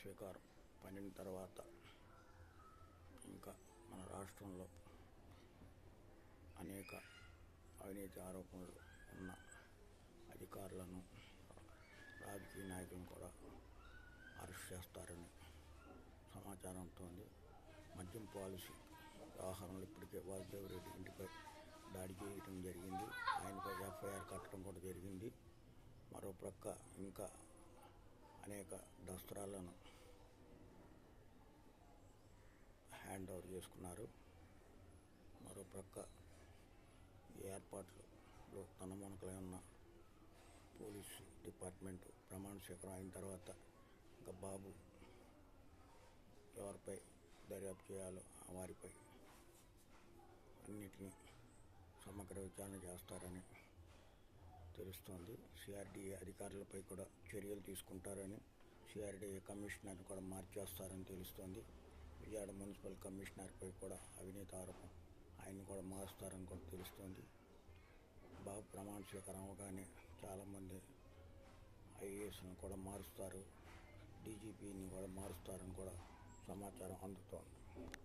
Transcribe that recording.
స్వీకారం. పన్నెండు తర్వాత ఇంకా మన రాష్ట్రంలో అనేక అవినీతి ఆరోపణలు ఉన్న అధికారులను రాజకీయ నాయకులను కూడా అరెస్ట్ చేస్తారని సమాచారంతో మద్యం పాలసీ వ్యవహారంలో ఇప్పటికే వాసుదేవ్ రెడ్డి ఇంటిపై దాడి చేయడం జరిగింది. ఆయనపై ఎఫ్ఐఆర్ కట్టడం కూడా జరిగింది. మరో ప్రక్క ఇంకా అనేక దస్త్రాలను హ్యాండ్ ఓవర్ చేసుకున్నారు. మరో ప్రక్క ఏర్పాట్లలో తనమునకలై ఉన్న పోలీసు డిపార్ట్మెంట్ ప్రమాణ స్వీకారం అయిన తర్వాత ఇంకా బాబు ఎవరిపై దర్యాప్తు చేయాలో ఆ వారిపై అన్నిటినీ సమగ్ర విచారణ చేస్తారని తెలుస్తోంది. సిఆర్డీఏ అధికారులపై కూడా చర్యలు తీసుకుంటారని సిఆర్డీఏ కమిషనర్ కూడా మార్చేస్తారని తెలుస్తోంది. విజయవాడ మున్సిపల్ కమిషనర్పై కూడా అవినీతి ఆరోపణ ఆయన కూడా మారుస్తారని కూడా తెలుస్తోంది. బాబు ప్రమాణ స్వీకారం అవగానే చాలామంది ఐఏఎస్ని కూడా మారుస్తారు. డీజీపీని కూడా మారుస్తారని కూడా సమాచారం అందుతోంది.